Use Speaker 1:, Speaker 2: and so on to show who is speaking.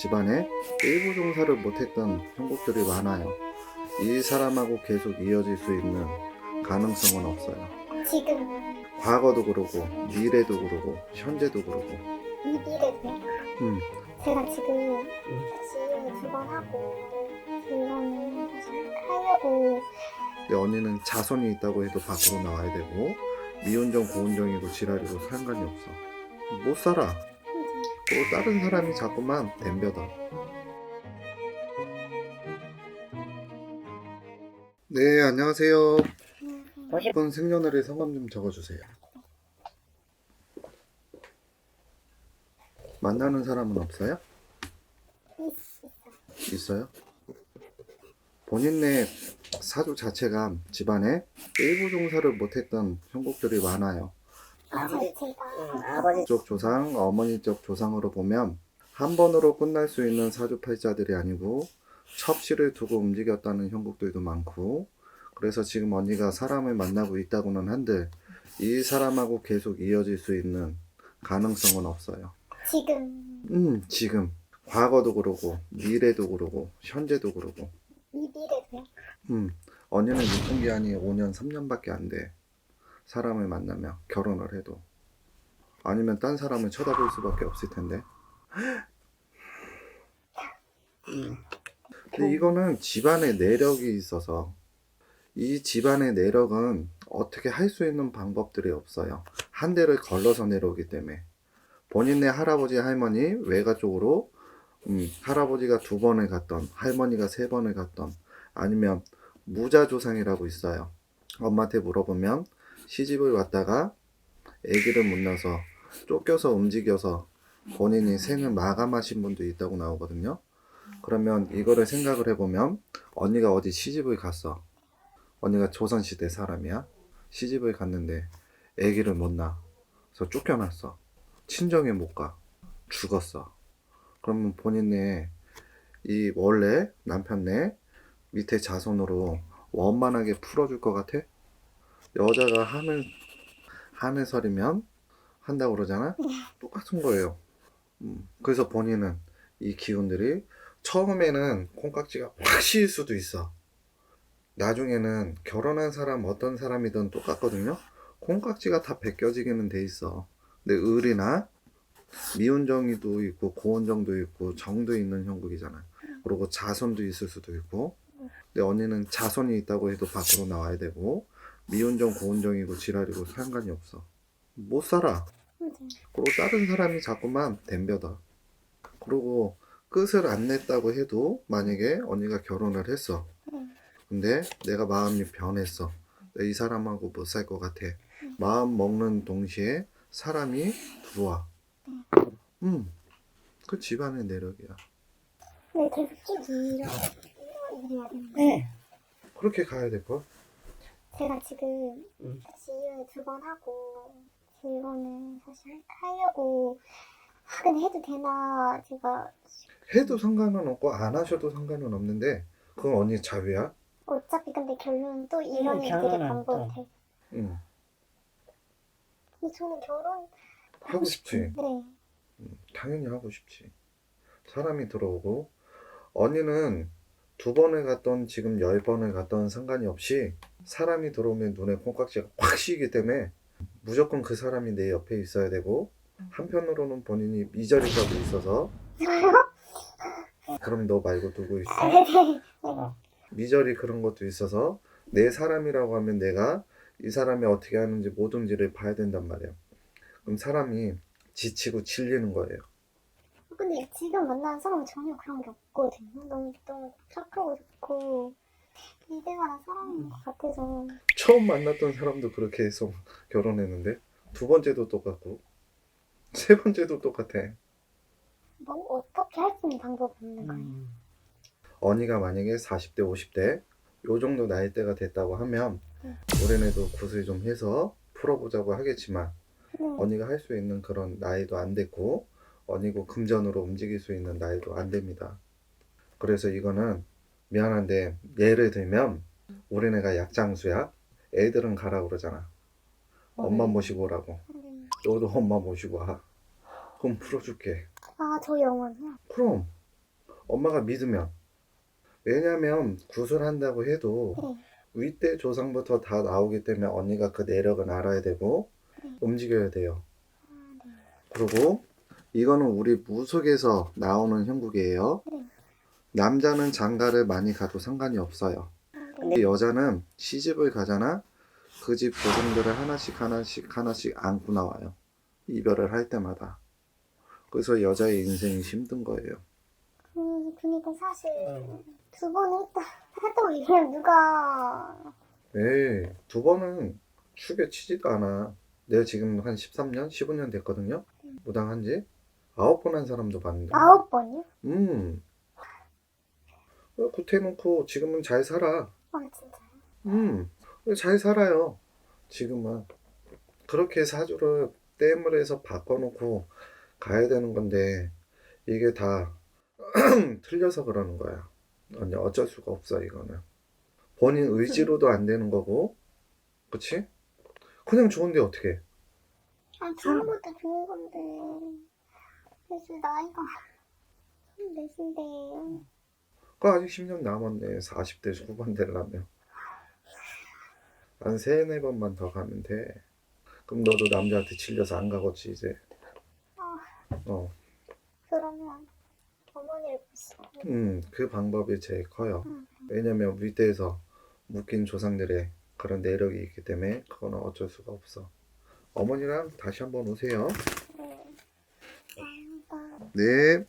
Speaker 1: 집안에 일부 종사를 못했던 형국들이 많아요. 이 사람하고 계속 이어질 수 있는 가능성은 없어요.
Speaker 2: 지금
Speaker 1: 과거도 그러고 미래도 그러고 현재도 그러고.
Speaker 2: 이 미래도요.
Speaker 1: 음,
Speaker 2: 제가 지금 다시 두번 하고 그거는 다시 하려고
Speaker 1: 근데 언니는 자손이 있다고 해도 밖으로 나와야 되고 미운정 고운정이고 지랄이고 상관이 없어. 못 살아. 또 다른 사람이 자꾸만 덤벼다. 네, 안녕하세요.
Speaker 2: 음,
Speaker 1: 분 생년월일 성함 좀 적어주세요. 만나는 사람은 없어요? 있어요? 본인네 사주 자체가 집안에 일부 종사를 못했던 형국들이 많아요.
Speaker 2: 아버지
Speaker 3: 응, 아버지
Speaker 1: 쪽 조상, 어머니 쪽 조상으로 보면 한 번으로 끝날 수 있는 사주팔자들이 아니고 첩시를 두고 움직였다는 형국들도 많고 그래서 지금 언니가 사람을 만나고 있다고는 한들 이 사람하고 계속 이어질 수 있는 가능성은 없어요.
Speaker 2: 지금
Speaker 1: 음, 지금 과거도 그러고 미래도 그러고 현재도 그러고
Speaker 2: 이 미래도요.
Speaker 1: 음, 언니는 유통기한이 5년, 3년밖에 안 돼. 사람을 만나면 결혼을 해도 아니면 딴 사람을 쳐다볼 수밖에 없을 텐데. 근데 이거는 집안의 내력이 있어서 이 집안의 내력은 어떻게 할 수 있는 방법들이 없어요. 한 대를 걸러서 내려오기 때문에 본인네 할아버지 할머니 외가 쪽으로 음, 할아버지가 두 번을 갔던 할머니가 세 번을 갔던 아니면 무자 조상이라고 있어요. 엄마한테 물어보면 시집을 왔다가 아기를 못 낳아서 쫓겨서 움직여서 본인이 생을 마감하신 분도 있다고 나오거든요. 그러면 이거를 생각을 해보면 언니가 어디 시집을 갔어. 언니가 조선시대 사람이야. 시집을 갔는데 아기를 못 낳아. 그래서 쫓겨났어. 친정에 못 가. 죽었어. 그러면 본인네 이 원래 남편네 밑에 자손으로 원만하게 풀어줄 것 같아? 여자가 하늘 하늘설이면 한다고 그러잖아? 똑같은 거예요. 음, 그래서 본인은 이 기운들이 처음에는 콩깍지가 확 씌일 수도 있어. 나중에는 결혼한 사람 어떤 사람이든 똑같거든요. 콩깍지가 다 벗겨지기는 돼 있어. 근데 을이나 미운정이도 있고 고운정도 있고 정도 있는 형국이잖아요. 그리고 자손도 있을 수도 있고. 근데 언니는 자손이 있다고 해도 밖으로 나와야 되고 미운정 고운정이고 지랄이고 상관이 없어. 못 살아. 그리고 다른 사람이 자꾸만 덤벼다. 그리고 끝을 안 냈다고 해도 만약에 언니가 결혼을 했어. 근데 내가 마음이 변했어. 이 사람하고 못 살 것 같아. 마음 먹는 동시에 사람이 들어와. 음, 그 집안의 내력이야.
Speaker 2: 네, 되는데
Speaker 3: 네.
Speaker 1: 그렇게 가야 될 걸.
Speaker 2: 제가 지금
Speaker 3: 음.
Speaker 2: 다시 두번 하고 이거는 사실 하려고 하긴 해도 되나 제가
Speaker 1: 해도 상관은 없고 안 하셔도 상관은 없는데 그건 언니 자유야.
Speaker 2: 어차피 근데 결론은 또 이런
Speaker 3: 음,
Speaker 2: 일들이
Speaker 3: 결론은
Speaker 2: 반복돼.
Speaker 1: 응,
Speaker 2: 근데 저는 결혼
Speaker 1: 하고 싶지.
Speaker 2: 네.
Speaker 1: 당연히 하고 싶지. 사람이 들어오고 언니는 두 번을 갔던 지금 열 번을 갔던 상관이 없이 사람이 들어오면 눈에 콩깍지가 확 씌기 때문에 무조건 그 사람이 내 옆에 있어야 되고 한편으로는 본인이 미저리가도 있어서 그럼 너 말고 누구 있어? 미저리 그런 것도 있어서 내 사람이라고 하면 내가 이 사람이 어떻게 하는지 뭐든지를 봐야 된단 말이야. 그럼 사람이 지치고 질리는 거예요.
Speaker 2: 근데 지금 만나는 사람은 전혀 그런 게 없거든요. 너무 너무 착하고 좋고 이대만한 사람인 것 같아서
Speaker 1: 처음 만났던 사람도 그렇게 해서 결혼했는데 두 번째도 똑같고 세 번째도 똑같아.
Speaker 2: 뭐 어떻게 할 수 있는 방법이 없는 거예요.
Speaker 3: 음.
Speaker 1: 언니가 만약에 40대, 50대 요 정도 나이대가 됐다고 하면
Speaker 2: 네.
Speaker 1: 올해내도 굿을 좀 해서 풀어보자고 하겠지만
Speaker 2: 네.
Speaker 1: 언니가 할 수 있는 그런 나이도 안 됐고 언니고 금전으로 움직일 수 있는 나이도 안 됩니다. 그래서 이거는 미안한데 예를 들면 우리네가 약장수야 애들은 가라 그러잖아. 엄마 모시고 오라고.
Speaker 2: 네.
Speaker 1: 너도 엄마 모시고 와. 그럼 풀어줄게.
Speaker 2: 아, 저 영원이요?
Speaker 1: 그럼 엄마가 믿으면. 왜냐면 구술한다고 해도
Speaker 2: 네.
Speaker 1: 윗대 조상부터 다 나오기 때문에 언니가 그 내력은 알아야 되고 움직여야 돼요. 그리고 이거는 우리 무속에서 나오는 형국이에요.
Speaker 2: 네.
Speaker 1: 남자는 장가를 많이 가도 상관이 없어요. 근데 여자는 시집을 가잖아. 그집 조상들을 하나씩 하나씩 하나씩 안고 나와요. 이별을 할 때마다. 그래서 여자의 인생이 힘든 거예요.
Speaker 2: 그, 그니까 사실 두 번은 했다 했다고 얘기하면 누가
Speaker 1: 에이, 두 번은 축에 치지도 않아. 내가 지금 한 13년, 15년 됐거든요. 무당한 지 아홉 번 한 사람도 봤는데.
Speaker 2: 아홉 번이요?
Speaker 1: 음. 어, 구태놓고 지금은 잘 살아.
Speaker 2: 아 진짜요?
Speaker 1: 음. 잘 살아요. 지금은. 그렇게 사주를 땜을 해서 바꿔놓고 가야 되는 건데, 이게 다 틀려서 그러는 거야. 언니 어쩔 수가 없어, 이거는. 본인 의지로도 안 되는 거고, 그치? 그냥 좋은데 어떻게?
Speaker 2: 아 좋은 것도 좋은 건데 이제 나이가 몇인데
Speaker 1: 그 아직 10년 남았네. 40대 후반 되려면. 한 세네 번만 더 가면 돼. 그럼 너도 남자한테 질려서 안 가겠지, 이제. 어,
Speaker 2: 그러면 어머니를 보시고
Speaker 1: 음, 그 방법이 제일 커요. 왜냐면 위대에서 묶인 조상들의 그런 내력이 있기 때문에 그거는 어쩔 수가 없어. 어머니랑 다시 한번 오세요. 네.